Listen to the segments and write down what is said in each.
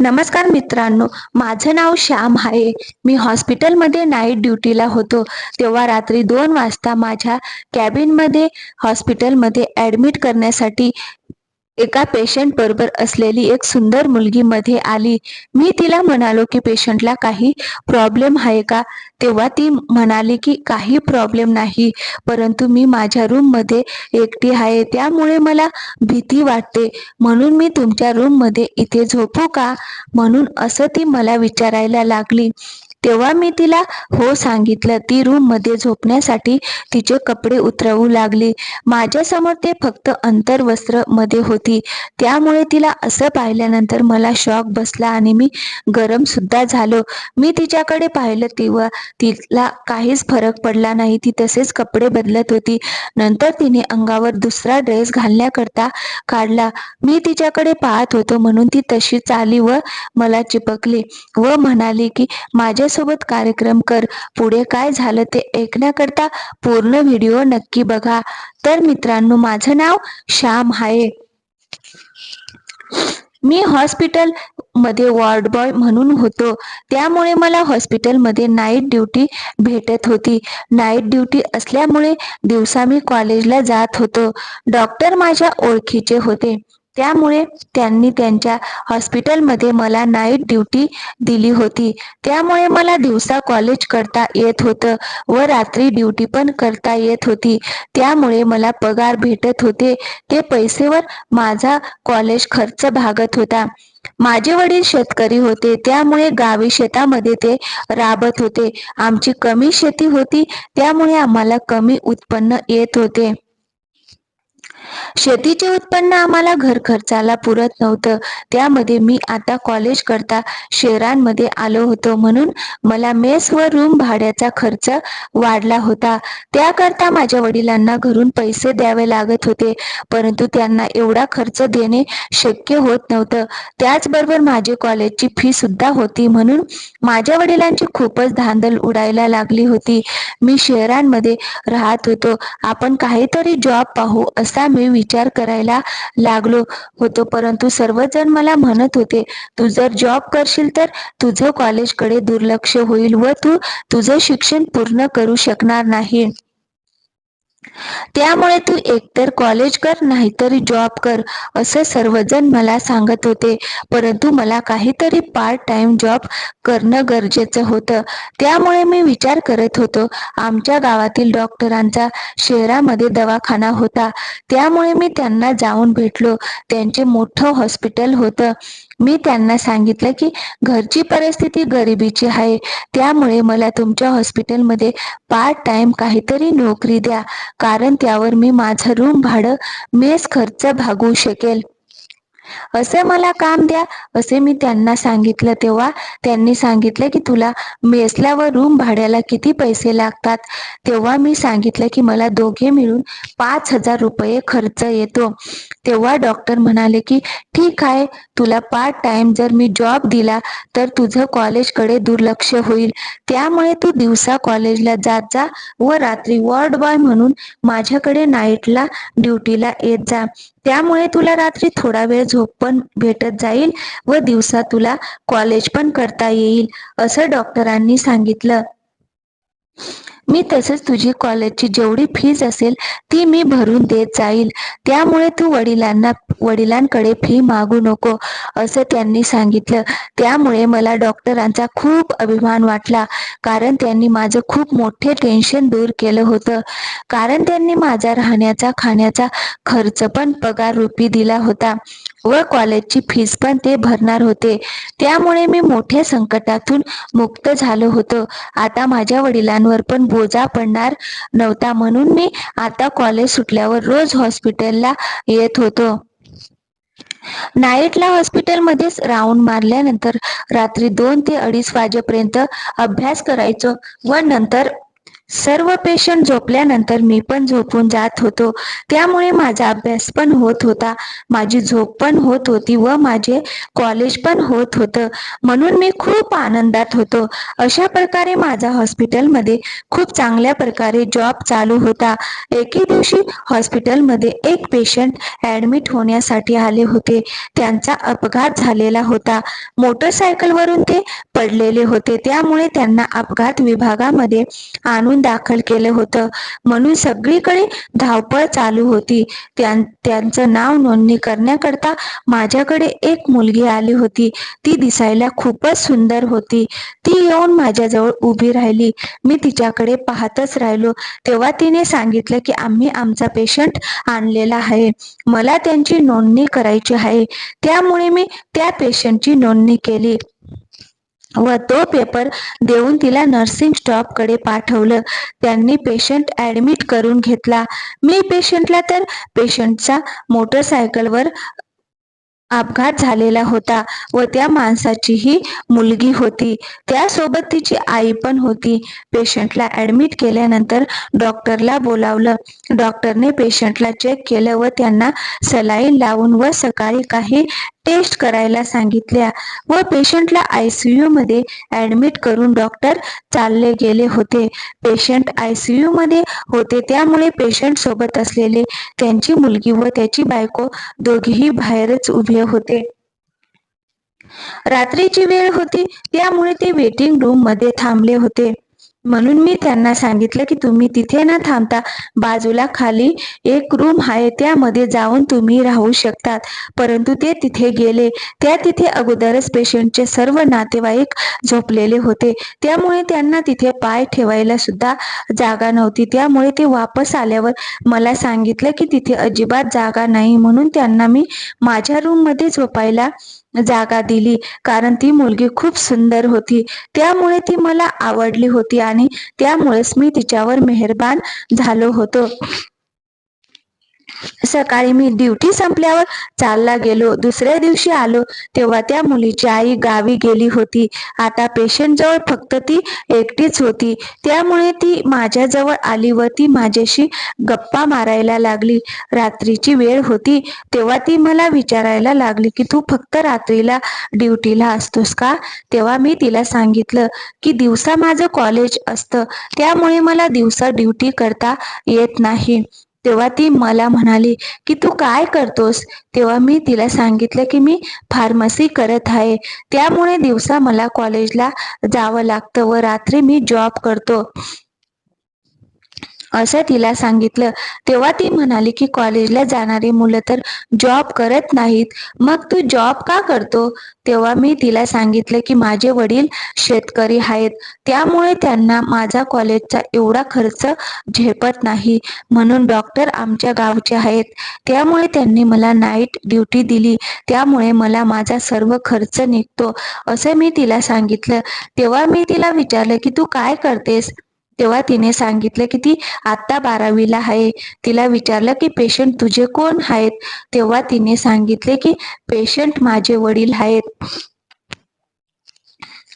नमस्कार मित्रांनो माझं नाव श्याम आहे. मी हॉस्पिटलमध्ये नाईट ड्युटीला होतो. तेव्हा रात्री दोन वाजता माझ्या कॅबिनमध्ये हॉस्पिटलमध्ये ॲडमिट करण्यासाठी एका पेशंट बरोबर असलेली एक सुंदर मुलगी मध्ये आली. मी तिला म्हणालो की पेशंटला काही प्रॉब्लेम आहे का? तेव्हा ती म्हणाली की काही प्रॉब्लेम नाही. परंतु मी माझ्या रूममध्ये एकटी आहे. त्यामुळे मला भीती वाटते. म्हणून मी तुमच्या रूममध्ये इथे झोपू का? म्हणून असं ती मला विचारायला लागली. तेव्हा मी तिला हो सांगितलं. ती रूममध्ये झोपण्यासाठी तिचे कपडे उतरवू लागली. माझ्यासमोर ते फक्त अंतर्वस्त्रमध्ये होती. त्यामुळे तिला असं पाहिल्यानंतर मला शॉक बसला आणि मी गरम सुद्धा झालो. मी तिच्याकडे पाहिलं तेव्हा तिला काहीच फरक पडला नाही. ती तसेच कपडे बदलत होती. नंतर तिने अंगावर दुसरा ड्रेस घालण्याकरता काढला. मी तिच्याकडे पाहत होतो म्हणून ती तशीच आली व मला चिपकली व म्हणाली की माझ्या माझ्यासोबत कार्यक्रम कर. पुढे काय झालं ते ऐकण्याकरता पूर्ण व्हिडिओ नक्की बघा. तर मित्रांनो माझं नाव श्याम आहे. मी हॉस्पिटलमध्ये वॉर्ड बॉय म्हणून होतो. त्यामुळे मला हॉस्पिटलमध्ये नाईट ड्युटी भेटत होती. नाईट ड्युटी असल्यामुळे दिवसा मी कॉलेजला जात होतो. डॉक्टर माझ्या ओळखीचे होते. त्यामुळे त्यांनी त्यांच्या हॉस्पिटलमध्ये मला नाईट ड्युटी दिली होती. त्यामुळे मला दिवसा कॉलेज करता येत होतं व रात्री ड्युटी पण करता येत होती. त्यामुळे मला पगार भेटत होते. ते पैसेवर माझा कॉलेज खर्च भागत होता. माझे वडील शेतकरी होते. त्यामुळे गावी शेतामध्ये ते राबत होते. आमची कमी शेती होती. त्यामुळे आम्हाला कमी उत्पन्न येत होते. शेतीचे उत्पन्न आम्हाला घर खर्चाला पुरत नव्हतं. त्यामध्ये मी आता कॉलेज करता शहरांमध्ये आलो होतो म्हणून मला मेस व रूम भाड्याचा खर्च वाढला होता. त्याकरता माझ्या वडिलांना घरून पैसे द्यावे लागत होते परंतु त्यांना एवढा खर्च देणे शक्य होत नव्हतं. त्याचबरोबर माझे कॉलेजची फी सुद्धा होती म्हणून माझ्या वडिलांची खूपच धांदल उडायला लागली होती. मी शहरांमध्ये राहत होतो. आपण काहीतरी जॉब पाहू असा मी विचार करायला लागलो होतो परंतु सर्वजण मला म्हणत होते तू जर जॉब करशील तर तुझं कॉलेजकडे दुर्लक्ष होईल व तू तुझं शिक्षण पूर्ण करू शकणार नाही. त्यामुळे तू एकतर कॉलेज कर नाहीतरी जॉब कर असं सर्वजण मला सांगत होते. परंतु मला काहीतरी पार्ट टाइम जॉब करणं गरजेचं होतं. त्यामुळे मी विचार करत होतो. आमच्या गावातील डॉक्टरांचा शहरामध्ये दवाखाना होता. त्यामुळे मी त्यांना जाऊन भेटलो. त्यांचे मोठं हॉस्पिटल होतं. मी त्यांना सांगितलं की घरची परिस्थिती गरिबीची आहे. त्यामुळे मला तुमच्या हॉस्पिटलमध्ये पार्ट टाइम काहीतरी नोकरी द्या. कारण त्यावर मी माझं रूम भाडं मेस खर्च भागवू शकेल. असे मला काम द्या असे मी त्यांना सांगितलं तेव्हा त्यांनी सांगितलं की तुला मेसला व रूम भाड्याला किती पैसे लागतात? तेव्हा मी सांगितलं की मला दोघे मिळून पाच हजार रुपये खर्च येतो. तेव्हा डॉक्टर म्हणाले की ठीक आहे तुला पार्ट टाइम जर मी जॉब दिला तर तुझं कॉलेजकडे दुर्लक्ष होईल. त्यामुळे तू दिवसा कॉलेजला जात जा व रात्री वॉर्ड बॉय म्हणून माझ्याकडे नाईटला ड्युटीला येत जा. त्यामुळे तुला रात्री थोडा वेळ झोप पण भेटत जाईल व दिवसा तुला कॉलेज पण करता येईल असं डॉक्टरांनी सांगितलं. मी तसंच तुझी कॉलेजची जेवढी फीज असेल ती मी भरून देत जाईल. त्यामुळे तू वडिलांना वडिलांकडे फी मागू नको असं त्यांनी सांगितलं. त्यामुळे मला डॉक्टरांचा खूप अभिमान वाटला कारण त्यांनी माझं खूप मोठे टेन्शन दूर केलं होतं. कारण त्यांनी माझा राहण्याचा खाण्याचा खर्च पण पगार रूपी दिला होता. व कॉलेजची फीस पण ते भरणार होते. त्यामुळे मी मोठ्या संकटातून मुक्त झालो होतो. आता माझ्या वडिलांवर पण बोजा पडणार नव्हता म्हणून मी आता कॉलेज सुटल्यावर रोज हॉस्पिटलला येत होतो. नाईटला हॉस्पिटलमध्येच राऊंड मारल्यानंतर रात्री दोन ते अडीच वाजेपर्यंत अभ्यास करायचो व नंतर सर्व पेशंट झोपल्यानंतर मी पण झोपून जात होतो. त्यामुळे माझा अभ्यास पण होत होता. माझी झोप पण होत होती व माझे कॉलेज पण होत होतं. म्हणून मी खूप आनंदात होतो. अशा प्रकारे माझा हॉस्पिटलमध्ये खूप चांगल्या प्रकारे जॉब चालू होता. एके दिवशी हॉस्पिटलमध्ये एक पेशंट ऍडमिट होण्यासाठी आले होते. त्यांचा अपघात झालेला होता. मोटरसायकलवरून ते पडलेले होते. त्यामुळे त्यांना अपघात विभागामध्ये आणून दाखल केलं होतं. म्हणून सगळीकडे धावपळ चालू होती. त्यांचं नाव नोंदणी करण्याकरता माझ्याकडे एक मुलगी आली होती. ती दिसायला खूपच सुंदर होती. ती येऊन माझ्याजवळ उभी राहिली. मी तिच्याकडे पाहतच राहिलो. तेव्हा तिने सांगितलं की आम्ही आमचा पेशंट आणलेला आहे. मला त्यांची नोंदणी करायची आहे. त्यामुळे मी त्या पेशंटची नोंदणी केली. व तो पेपर देऊन तिला नर्सिंग स्टॉपकडे पाठवलं. त्यांनी पेशंट ऍडमिट करून घेतला. मी पेशंटला तर पेशंटचा मोटरसायकलवर अपघात झालेला होता व त्या माणसाचीही मुलगी होती. त्यासोबत तिची आई पण होती. पेशंटला ऍडमिट केल्यानंतर डॉक्टरला बोलावलं. डॉक्टरने पेशंटला चेक केलं व त्यांना सलाईन लावून व सकाळी काही टेस्ट करायला सांगितल्या व पेशंटला आयसीयू मध्ये ऍडमिट करून डॉक्टर चालले गेले होते. पेशंट आयसीयू मध्ये होते त्यामुळे पेशंट सोबत असलेले त्यांची मुलगी व त्याची बायको दोघेही बाहेरच उभे होते. रात्रीची वेळ होती त्यामुळे ते वेटिंग रूममध्ये थांबले होते. म्हणून मी त्यांना सांगितलं की तुम्ही तिथे न थांबता बाजूला खाली एक रूम आहे त्यामध्ये जाऊन तुम्ही राहू शकतात. परंतु ते तिथे गेले. त्या तिथे अगोदरच पेशंटचे सर्व नातेवाईक झोपलेले होते. त्यामुळे त्यांना तिथे पाय ठेवायला सुद्धा जागा नव्हती. त्यामुळे ते वापस आल्यावर मला सांगितलं की तिथे अजिबात जागा नाही म्हणून त्यांना मी माझ्या रूममध्ये झोपायला जागा दिली. कारण ती मुलगी खूप सुंदर होती. त्यामुळे ती मला आवडली होती आणि त्यामुळेच मी तिच्यावर मेहरबान झालो होतो. सकाळी मी ड्युटी संपल्यावर चालला गेलो. दुसऱ्या दिवशी आलो तेव्हा त्या मुलीची आई गावी गेली होती. आता पेशंट जवळ फक्त ती एकटीच होती. त्यामुळे ती माझ्याजवळ आली व ती माझ्याशी गप्पा मारायला लागली. रात्रीची वेळ होती तेव्हा ती मला विचारायला लागली की तू फक्त रात्रीला ड्युटीला असतोस का? तेव्हा मी तिला सांगितलं की दिवसा माझं कॉलेज असतं. त्यामुळे मला दिवसा ड्युटी करता येत नाही. तेव्हा ती मला म्हणाली की तू काय करतोस? तेव्हा मी तिला सांगितलं की मी फार्मसी करत आहे. त्यामुळे दिवसा मला कॉलेजला जावं लागतं व रात्री मी जॉब करतो. असं तिला सांगितलं. तेव्हा ती म्हणाली की कॉलेजला जाणारी मुलं तर जॉब करत नाहीत. मग तू जॉब का करतो? तेव्हा मी तिला सांगितलं की माझे वडील शेतकरी आहेत. त्यामुळे त्यांना माझा कॉलेजचा एवढा खर्च झेपत नाही. म्हणून डॉक्टर आमच्या गावचे आहेत. त्यामुळे त्यांनी मला नाईट ड्युटी दिली. त्यामुळे मला माझा सर्व खर्च निघतो. असं मी तिला सांगितलं. तेव्हा मी तिला विचारलं की तू काय करतेस? तेव्हा तिने सांगितलं की ती आता बारावीला आहे. तिला विचारलं की पेशंट तुझे कोण आहेत? तेव्हा तिने सांगितले की पेशंट माझे वडील आहेत.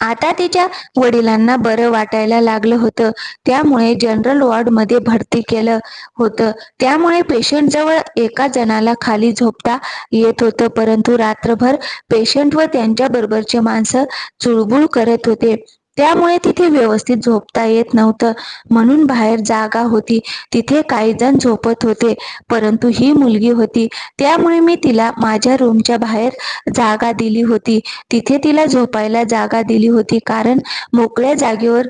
आता तिच्या वडिलांना बरं वाटायला लागलं होतं. त्यामुळे जनरल वॉर्डमध्ये भरती केलं होतं. त्यामुळे पेशंट जवळ एका जणाला खाली झोपता येत होतं परंतु रात्रभर पेशंट व त्यांच्या बरोबरचे माणसं चुळबुळ करत होते. त्यामुळे तिथे व्यवस्थित झोपता येत नव्हतं. म्हणून बाहेर जागा होती. तिथे काही जण झोपत होते परंतु ही मुलगी होती. त्यामुळे मी तिला माझ्या रूमच्या बाहेर जागा दिली होती. तिथे तिला झोपायला जागा दिली होती कारण मोकळ्या जागेवर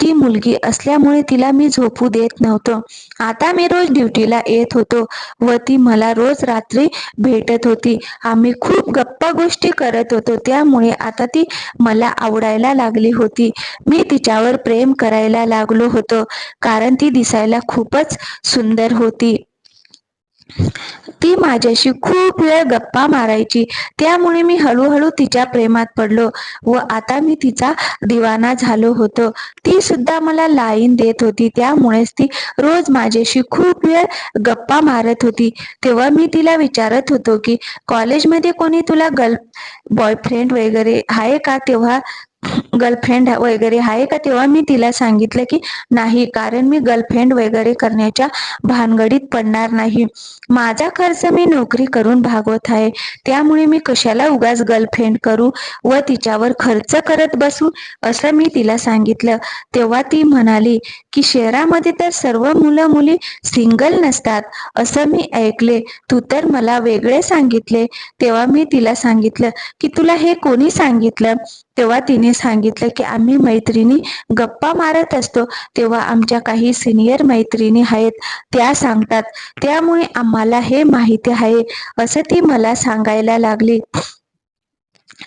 ती मुलगी असल्यामुळे तिला मी झोपू देत नव्हतं. आता मी रोज ड्युटीला येत होतो व ती मला रोज रात्री भेटत होती. आम्ही खूप गप्पा गोष्टी करत होतो. त्यामुळे आता ती मला आवडायला लागली होती. मी तिच्यावर प्रेम करायला लागलो होतो कारण ती दिसायला खूपच सुंदर होती. ती माझ्याशी खूप वेळ गप्पा मारायची त्यामुळे मी हळूहळू तिच्या प्रेमात पडलो व आता मी तिचा दिवाना झालो होतो. ती सुद्धा मला लाईन देत होती त्यामुळेच ती रोज माझ्याशी खूप वेळ गप्पा मारत होती. तेव्हा मी तिला विचारत होतो की कॉलेजमध्ये कोणी तुला गर्ल बॉयफ्रेंड वगैरे आहे का? तेव्हा गर्लफ्रेंड वगैरे आहे का? तेव्हा मी तिला सांगितलं की नाही कारण मी गर्लफ्रेंड वगैरे करण्याच्या भानगडीत पडणार नाही. माझा खर्च मी नोकरी करून भागवत आहे. त्यामुळे मी कशाला उगाच गर्लफ्रेंड करू व तिच्यावर खर्च करत बसू? असं मी तिला सांगितलं. तेव्हा ती म्हणाली की शहरामध्ये तर सर्व मुलं मुली सिंगल नसतात. असं मी ऐकले. तू तर मला वेगळे सांगितले. तेव्हा मी तिला सांगितलं की तुला हे कोणी सांगितलं? तेव्हा तिने सांगितलं की आम्ही मैत्रिणी गप्पा मारत असतो. तेव्हा आमच्या काही सिनियर मैत्रिणी आहेत त्या सांगतात त्यामुळे आम्हाला हे माहिती आहे. असं ती मला सांगायला लागली.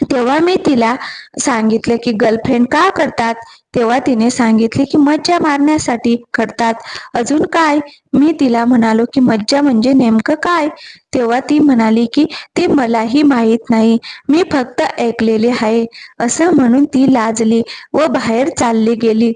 तेव्हा मी तिला सांगितले की गर्लफ्रेंड का करतात? तेव्हा तिने सांगितले की मज्जा मारण्यासाठी करतात. अजून काय? मी तिला म्हणालो की मज्जा म्हणजे नेमकं काय? तेव्हा ती म्हणाली की ते मलाही माहीत नाही. मी फक्त ऐकलेले आहे. असं म्हणून ती लाजली व बाहेर चालली गेली.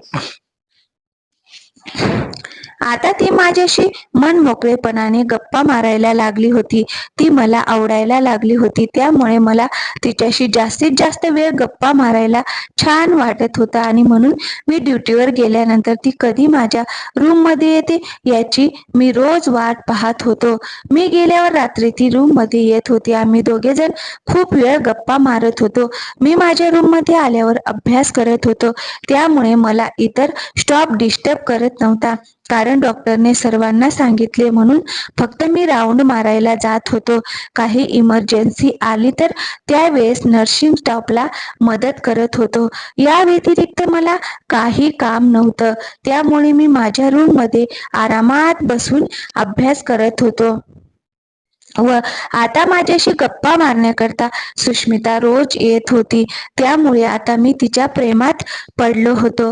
आता ती माझ्याशी मन मोकळेपणाने गप्पा मारायला लागली होती. ती मला आवडायला लागली होती. त्यामुळे मला तिच्याशी जास्तीत जास्त वेळ गप्पा मारायला छान वाटत होता आणि म्हणून मी ड्युटीवर गेल्यानंतर ती कधी माझ्या रूममध्ये येते याची मी रोज वाट पाहत होतो. मी गेल्यावर रात्री ती रूममध्ये येत होती. आम्ही दोघे जण खूप वेळ गप्पा मारत होतो. मी माझ्या रूममध्ये आल्यावर अभ्यास करत होतो. त्यामुळे मला इतर स्टॉप डिस्टर्ब करत नव्हता. कारण डॉक्टरने सर्वांना सांगितले म्हणून फक्त मी राऊंड मारायला जात होतो. काही इमर्जन्सी आली तर त्यावेळेस नर्सिंग स्टाफला मदत करत होतो. या व्यतिरिक्त मला काही काम नव्हतं. त्यामुळे मी माझ्या रूममध्ये आरामात बसून अभ्यास करत होतो. व आता माझ्याशी गप्पा मारण्याकरता सुष्मिता रोज येत होती. त्यामुळे आता मी तिच्या प्रेमात पडलो होतो.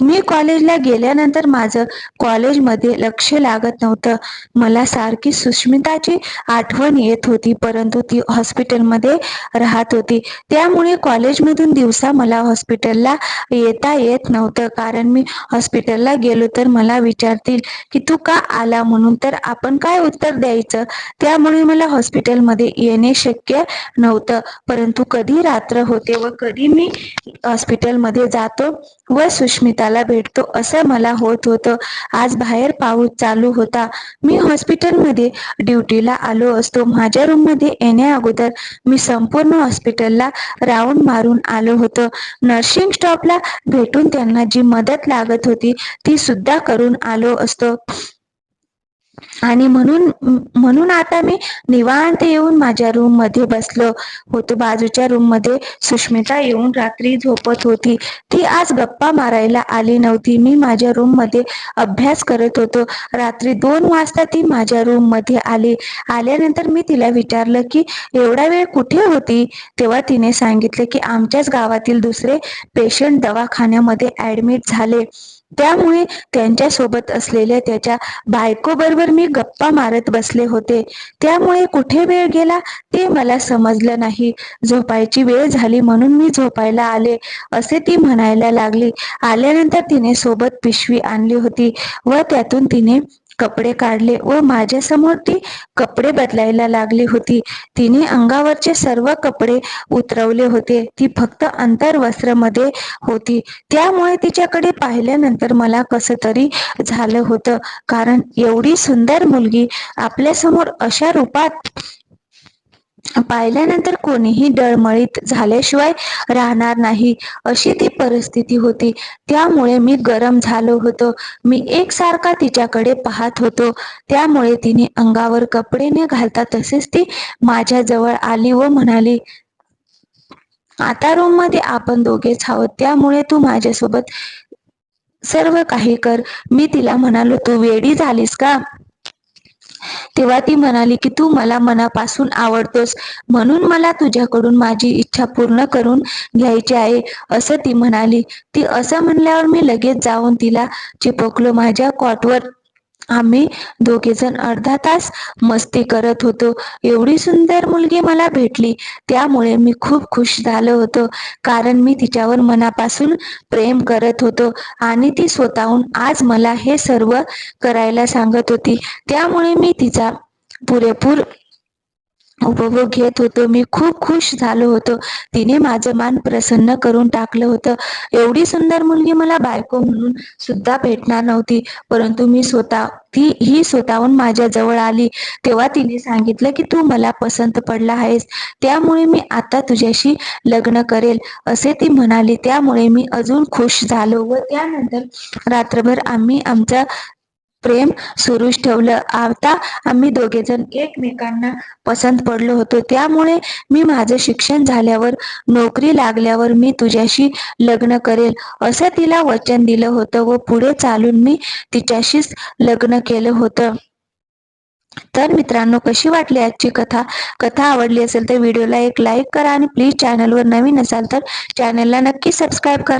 मी कॉलेजला गेल्यानंतर माझं कॉलेजमध्ये लक्ष लागत नव्हतं. मला सारखी सुष्मिताची आठवण येत होती परंतु ती हॉस्पिटलमध्ये राहत होती. त्यामुळे कॉलेजमधून दिवसा मला हॉस्पिटलला येता येत नव्हतं. कारण मी हॉस्पिटलला गेलो तर मला विचारतील की तू का आला? म्हणून. तर आपण काय उत्तर द्यायचं? त्यामुळे त्यामुळे मला हॉस्पिटलमध्ये येणे शक्य नव्हतं. परंतु कधी रात्र होते व कधी मी हॉस्पिटलमध्ये जातो व सुष्मिताला भेटतो असं मला होत होतं. आज बाहेर पाऊस चालू होता. मी हॉस्पिटलमध्ये ड्युटीला आलो असतो. माझ्या रूममध्ये येण्या अगोदर मी संपूर्ण हॉस्पिटलला राऊंड मारून आलो होतो. नर्सिंग स्टॉपला भेटून त्यांना जी मदत लागत होती ती सुद्धा करून आलो असतो. आणि म्हणून म्हणून आता मी निवांत येऊन माझ्या रूममध्ये बसलो होतो. बाजूच्या रूममध्ये सुष्मिता येऊन रात्री झोपत होती. ती आज गप्पा मारायला आली नव्हती. मी माझ्या रूममध्ये अभ्यास करत होतो. रात्री दोन वाजता ती माझ्या रूममध्ये आली. आल्यानंतर मी तिला विचारलं की एवढा वेळ कुठे होती? तेव्हा तिने सांगितले की आमच्याच गावातील दुसरे पेशंट दवाखान्यामध्ये ऍडमिट झाले. त्यामुळे त्यांच्यासोबत असलेल्या त्याच्या बायकोबरोबर मी गप्पा मारत बसले होते. त्यामुळे कुठे वेळ गेला ते मला समजलं नाही. झोपायची वेळ झाली म्हणून मी झोपायला आले असे ती म्हणायला लागली. आल्यानंतर तिने सोबत पिशवी आणली होती व त्यातून तिने कपडे काढले व माझ्यासमोर ती कपडे बदलायला लागली होती. तिने अंगावरचे सर्व कपडे उतरवले होते. ती फक्त अंतर्वस्त्रमध्ये होती. त्यामुळे तिच्याकडे पाहिल्यानंतर मला कस तरी झालं होतं. कारण एवढी सुंदर मुलगी आपल्यासमोर अशा रूपात पाहिल्यानंतर कोणीही डळमळीत झाल्याशिवाय राहणार नाही अशी ती परिस्थिती होती. त्यामुळे मी गरम झालो होतो. मी एकसारखा तिच्याकडे पाहत होतो. त्यामुळे तिने अंगावर कपडे न घालता तसेच ती माझ्या जवळ आली व म्हणाली आता रूममध्ये आपण दोघेच आहोत. त्यामुळे तू माझ्यासोबत सर्व काही कर. मी तिला म्हणालो तू वेडी झालीस का? तेव्हा ती म्हणाली की तू मला मनापासून आवडतोस. म्हणून मला तुझ्याकडून माझी इच्छा पूर्ण करून घ्यायची आहे असं ती म्हणाली. ती असं म्हणल्यावर मी लगेच जाऊन तिला चिपकलो. माझ्या कॉटवर आम्ही दोघे जण अर्धा तास मस्ती करत होतो. एवढी सुंदर मुलगी मला भेटली त्यामुळे मी खूप खुश झालो होतो. कारण मी तिच्यावर मनापासून प्रेम करत होतो आणि ती स्वतःहून आज मला हे सर्व करायला सांगत होती. त्यामुळे मी तिचा पुरेपूर उपभोग घेत होतो. मी खूप खुश झालो होतो. तिने माझं मान प्रसन्न करून टाकलं होतं. एवढी सुंदर मुलगी मला बायको म्हणून सुद्धा भेटणार नव्हती. परंतु मी स्वतः ती ही स्वतःहून माझ्या जवळ आली. तेव्हा तिने सांगितलं की तू मला पसंत पडला आहेस. त्यामुळे मी आता तुझ्याशी लग्न करेल असे ती म्हणाली. त्यामुळे मी अजून खुश झालो व त्यानंतर रात्रभर आम्ही आमचा प्रेम सुरूच ठेवलं. आता आम्ही दोघे जण एकमेकांना पसंत पडलो होतो. त्यामुळे मी माझं शिक्षण झाल्यावर नोकरी लागल्यावर मी तुझ्याशी लग्न करेल असं तिला वचन दिलं होतं व पुढे चालून मी तिच्याशीच लग्न केलं होतं. तर मित्रांनो कशी वाटली आजची कथा? कथा आवडली असेल तर व्हिडिओला एक लाईक करा आणि प्लीज चॅनलवर नवीन असाल तर चॅनलला नक्की सबस्क्राईब करा.